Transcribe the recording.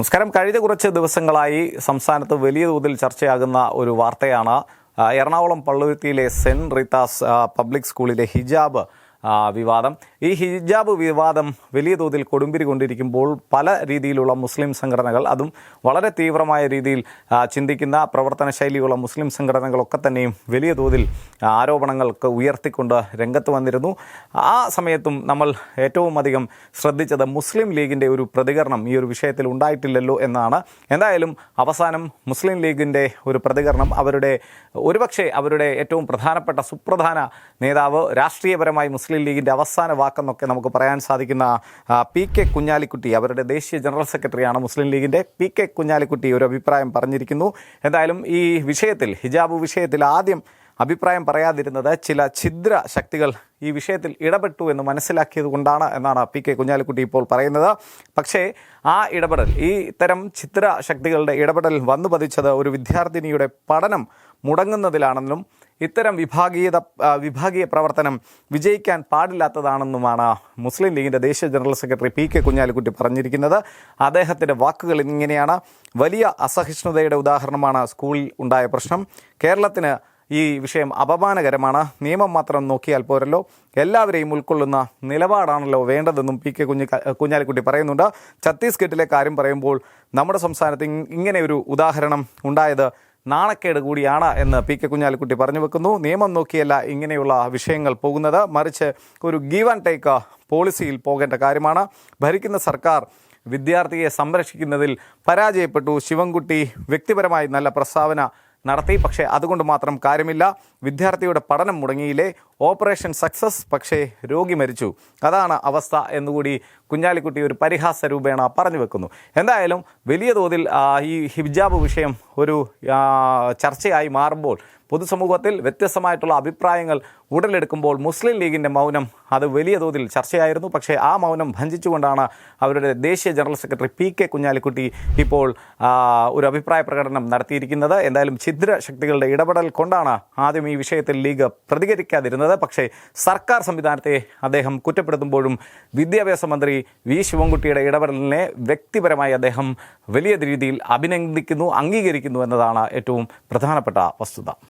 നമസ്കാരം. കഴിഞ്ഞ കുറച്ച് ദിവസങ്ങളായി സംസ്ഥാനത്ത് വലിയ തോതിൽ ചർച്ചയാകുന്ന ഒരു വാർത്തയാണ് എറണാകുളം പള്ളുരുത്തിയിലെ സെന്റ് റീത്താസ് പബ്ലിക് സ്കൂളിലെ ഹിജാബ് വിവാദം. ഈ ഹിജാബ് വിവാദം വലിയ തോതിൽ കൊടുമ്പിരി കൊണ്ടിരിക്കുമ്പോൾ പല രീതിയിലുള്ള മുസ്ലിം സംഘടനകൾ അതും വളരെ തീവ്രമായ രീതിയിൽ ചിന്തിക്കുന്ന പ്രവർത്തന ശൈലിയുള്ള മുസ്ലിം സംഘടനകളൊക്കെ തന്നെയും വലിയ തോതിൽ ആരോപണങ്ങൾക്ക് ഉയർത്തിക്കൊണ്ട് രംഗത്ത് വന്നിരുന്നു. ആ സമയത്തും നമ്മൾ ഏറ്റവും അധികം ശ്രദ്ധിച്ചത് മുസ്ലിം ലീഗിന്റെ ഒരു പ്രതികരണം ഈ ഒരു വിഷയത്തിൽ ഉണ്ടായിട്ടില്ലല്ലോ എന്നാണ്. എന്തായാലും അവസാനം മുസ്ലിം ലീഗിന്റെ ഒരു പ്രതികരണം അവരുടെ ഒരുപക്ഷെ അവരുടെ ഏറ്റവും പ്രധാനപ്പെട്ട സുപ്രധാന നേതാവ് രാഷ്ട്രീയപരമായി മുസ്ലിം ലീഗിന്റെ അവസാന വാക്കെന്നൊക്കെ നമുക്ക് പറയാൻ സാധിക്കുന്ന പി കെ കുഞ്ഞാലിക്കുട്ടി അവരുടെ ദേശീയ ജനറൽ സെക്രട്ടറിയാണ് മുസ്ലിം ലീഗിന്റെ പി കെ കുഞ്ഞാലിക്കുട്ടി ഒരു അഭിപ്രായം പറഞ്ഞിരിക്കുന്നു. എന്തായാലും ഈ വിഷയത്തിൽ ഹിജാബ് വിഷയത്തിൽ ആദ്യം അഭിപ്രായം പറയാതിരുന്നത് ചില ഛിദ്ര ശക്തികൾ ഈ വിഷയത്തിൽ ഇടപെട്ടു എന്ന് മനസ്സിലാക്കിയത് കൊണ്ടാണ് എന്നാണ് പി കെ കുഞ്ഞാലിക്കുട്ടി ഇപ്പോൾ പറയുന്നത്. പക്ഷേ ആ ഇടപെടൽ ഈ ഇത്തരം ചിത്ര ശക്തികളുടെ ഇടപെടൽ വന്നു പതിച്ചത് ഒരു വിദ്യാർത്ഥിനിയുടെ പഠനം മുടങ്ങുന്നതിലാണെന്നും ഇത്തരം വിഭാഗീയത വിഭാഗീയ പ്രവർത്തനം വിജയിക്കാൻ പാടില്ലാത്തതാണെന്നുമാണ് മുസ്ലിം ലീഗിന്റെ ദേശീയ general secretary P K Kunhalikutty പറഞ്ഞിരിക്കുന്നത്. അദ്ദേഹത്തിന്റെ വാക്കുകൾ ഇങ്ങനെയാണ്. വലിയ അസഹിഷ്ണുതയുടെ ഉദാഹരണമാണ് സ്കൂളിൽ ഉണ്ടായ പ്രശ്നം. കേരളത്തിന് ഈ വിഷയം അപമാനകരമാണ്. നിയമം മാത്രം നോക്കിയാൽ പോരല്ലോ. എല്ലാവരെയും ഉൾക്കൊള്ളുന്ന നിലപാടാണല്ലോ വേണ്ടതെന്നും പി കെ കുഞ്ഞി കുഞ്ഞാലിക്കുട്ടി പറയുന്നുണ്ട്. ഛത്തീസ്ഗഡിലെ കാര്യം പറയുമ്പോൾ നമ്മുടെ സംസ്ഥാനത്ത് ഇങ്ങനെ ഒരു ഉദാഹരണം ഉണ്ടായത് നാണക്കേട് കൂടിയാണ് എന്ന് പി കെ കുഞ്ഞാലിക്കുട്ടി പറഞ്ഞു വെക്കുന്നു. നിയമം നോക്കിയല്ല ഇങ്ങനെയുള്ള വിഷയങ്ങൾ പോകുന്നത്. മറിച്ച് ഒരു ഗീവ് ആൻഡ് ടേക്ക് പോളിസിയിൽ പോകേണ്ട കാര്യമാണ്. ഭരിക്കുന്ന സർക്കാർ വിദ്യാർത്ഥിയെ സംരക്ഷിക്കുന്നതിൽ പരാജയപ്പെട്ടു. ശിവൻകുട്ടി വ്യക്തിപരമായി നല്ല പ്രസ്താവന നടത്തി. പക്ഷേ അതുകൊണ്ട് മാത്രം കാര്യമില്ല. വിദ്യാർത്ഥിയുടെ പഠനം മുടങ്ങിയില്ലേ? ഓപ്പറേഷൻ സക്സസ് പക്ഷേ രോഗി മരിച്ചു. അതാണ് അവസ്ഥ എന്നുകൂടി കുഞ്ഞാലിക്കുട്ടി ഒരു പരിഹാസ രൂപേണ പറഞ്ഞു വെക്കുന്നു. എന്തായാലും വലിയ തോതിൽ ഈ ഹിജാബ് വിഷയം ഒരു ചർച്ചയായി മാറുമ്പോൾ പൊതുസമൂഹത്തിൽ വ്യത്യസ്തമായിട്ടുള്ള അഭിപ്രായങ്ങൾ ഉടലെടുക്കുമ്പോൾ മുസ്ലിം ലീഗിന്റെ മൗനം അത് വലിയ തോതിൽ ചർച്ചയായിരുന്നു. പക്ഷേ ആ മൗനം ഭഞ്ചിച്ചുകൊണ്ടാണ് അവരുടെ ദേശീയ general secretary P K Kunhalikutty ഇപ്പോൾ ഒരു അഭിപ്രായ പ്രകടനം നടത്തിയിരിക്കുന്നത്. എന്തായാലും ഛിദ്ര ശക്തികളുടെ ഇടപെടൽ കൊണ്ടാണ് ആദ്യം ഈ വിഷയത്തിൽ ലീഗ് പ്രതികരിക്കാതിരുന്നത്. പക്ഷേ സർക്കാർ സംവിധാനത്തെ അദ്ദേഹം കുറ്റപ്പെടുത്തുമ്പോഴും വിദ്യാഭ്യാസ മന്ത്രി വി ശിവൻകുട്ടിയുടെ ഇടപെടലിനെ വ്യക്തിപരമായി അദ്ദേഹം വലിയ രീതിയിൽ അഭിനന്ദിക്കുന്നു അംഗീകരിക്കുന്നു എന്നതാണ് ഏറ്റവും പ്രധാനപ്പെട്ട വസ്തുത.